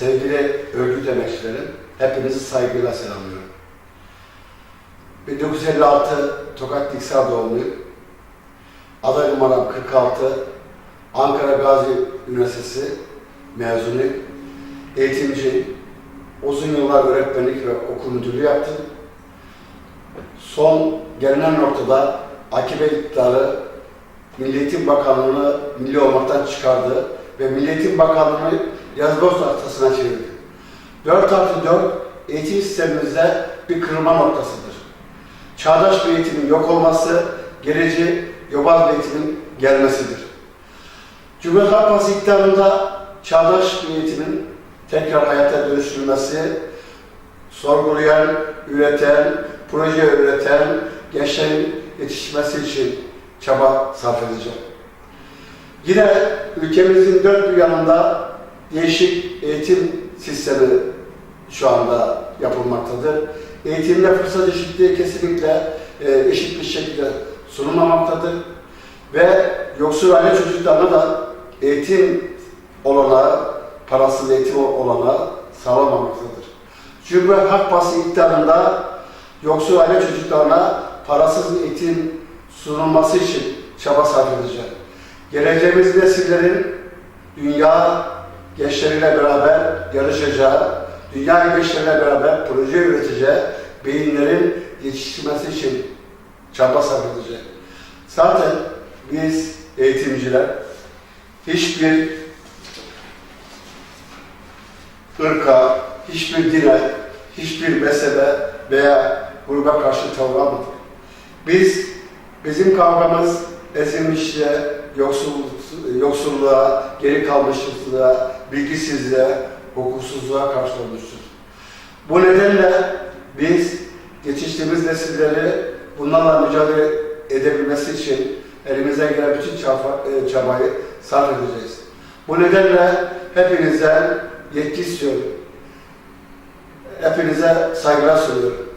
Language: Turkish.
sevgili örgüt emekçilerim, hepinizi saygıyla selamlıyorum. 1956 Tokat Diksar doğumluyum. Aday numaram 46, Ankara Gazi Üniversitesi mezunuyum. Eğitimci, uzun yıllar öğretmenlik ve okul müdürlüğü yaptım. Son gelinen noktada AKP iktidarı Milli Eğitim Bakanlığı'nı milli olmaktan çıkardı ve Milli Eğitim Bakanlığı'nı yazboz tahtasına çevirdi. 4 artı 4 eğitim sistemimizde bir kırılma noktasıdır. Çağdaş bir eğitimin yok olması, geleceği yobaz bir eğitimin gelmesidir. Cumhuriyet Halk Partisi iktidarında çağdaş bir eğitimin tekrar hayata dönüştürülmesi, sorgulayan, üreten, proje üreten gençlerin yetişmesi için çaba sarf edeceğim. Yine ülkemizin dört bir yanında değişik eğitim sistemi şu anda yapılmaktadır. Eğitimde fırsat eşitliği kesinlikle e, eşit bir şekilde sunulmamaktadır. Ve yoksul aile çocuklarına da eğitim olanağı, parasız eğitim olanağı sağlamamaktadır. Cumhuriyet Halk Partisi iktidarında yoksul aile çocuklarına parasız eğitim sunulması için çaba sarf edeceğim. Geleceğimiz nesillerin dünya gençleriyle beraber yarışacağı, dünya gençleriyle beraber proje üreteceği beyinlerin yetiştirmesi için çaba sarf edeceğim. Zaten biz eğitimciler hiçbir ırka, hiçbir dine, hiçbir mezhebe veya gruba karşı tavır almadık. Biz, bizim kavgamız ezilmişliğe, yoksul, yoksulluğa, geri kalmışlığa, bilgisizliğe, hukuksuzluğa karşı olmuştur. Bu nedenle biz yetiştiğimiz nesilleri bunlarla mücadele edebilmesi için elimizden gelen bütün çaba- e, çabayı sarf edeceğiz. Bu nedenle hepinize yetki istiyorum. Hepinize saygılar sunuyorum.